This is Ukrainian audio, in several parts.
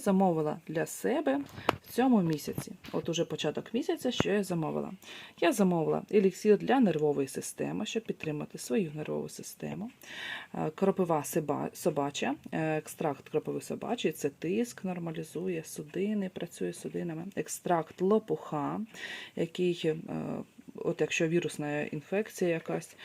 Замовила для себе цьому місяці. От уже початок місяця, що я замовила. Я замовила еліксір для нервової системи, щоб підтримати свою нервову систему. Е, Кропива собача, е, екстракт кропиви собачої це тиск, нормалізує судини, працює з судинами. Екстракт лопуха, який, е, от якщо вірусна інфекція якась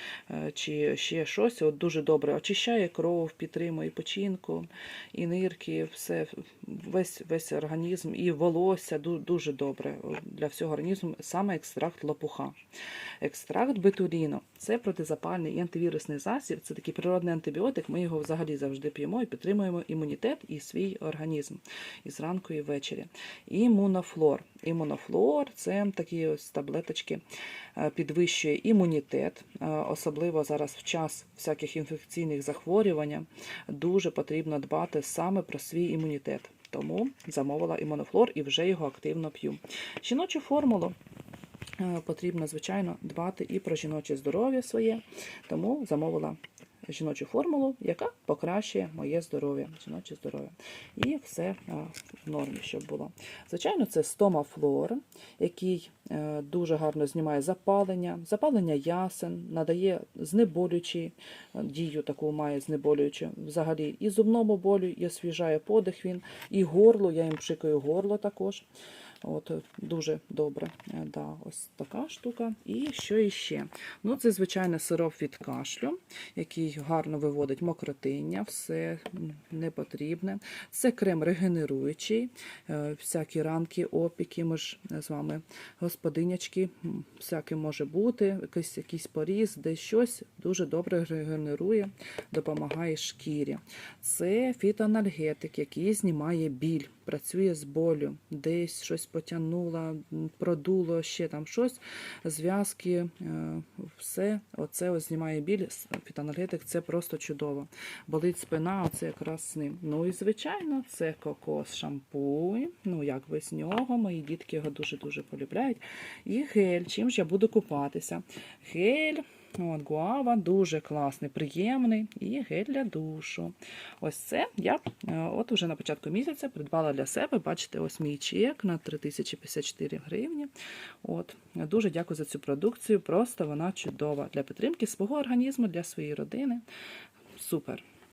чи ще щось, от дуже добре очищає кров, підтримує печінку, і нирки, все, весь, весь організм, і волосся ду- дуже добре для всього організму, саме екстракт лопуха. Екстракт бетуліну це протизапальний і антивірусний засіб, це такий природний антибіотик. Ми його взагалі завжди п'ємо і підтримуємо імунітет і свій організм і зранку, і ввечері. Імунофлор. Імунофлор це такі ось таблеточки, е, підвищує імунітет, е, особливо зараз в час всяких інфекційних захворювань. Дуже потрібно дбати саме про свій імунітет. Тому замовила імунофлор і вже його активно п'ю. Жіночу формулу е, потрібно, звичайно, дбати і про жіноче здоров'я своє, тому замовила жіночу формулу, яка покращує моє здоров'я, жіноче здоров'я. І все е, в нормі, щоб було. Звичайно, це стомафлор, який е, дуже гарно знімає запалення, запалення ясен, надає знеболюючий е, дію таку має знеболюючу. Взагалі і зубному болю, і освіжає подих він, і горло, я їм пшикаю горло також. От, е, дуже добре. Е, Да, ось така штука. І що іще? Ну, це, звичайно, сироп від кашлю, який гарно виводить мокротиння, все м, не потрібне. Це крем регенеруючий, е, всякі ранки, опіки. Ми ж з вами господинячки, всяке може бути, якийсь, якийсь поріз, десь щось дуже добре регенерує, допомагає шкірі. Це фітоанальгетик, який знімає біль, працює з болю, десь щось потягнуло, продуло, ще там щось, зв'язки, е, все. Оце ось знімає біль. Фітоанальгетик це просто чудово. Болить спина, оце якраз з. Ну і звичайно, це кокос шампунь. Ну, як без нього, мої дітки його дуже-дуже полюбляють. І гель. Чим ж я буду купатися? Гель. От, гуава дуже класний, приємний і гель для душу. Ось це я е, от уже на початку місяця придбала для себе. Бачите, ось мій чек на 3054 гривні. От, дуже дякую за цю продукцію. Просто вона чудова для підтримки свого організму, для своєї родини. Супер.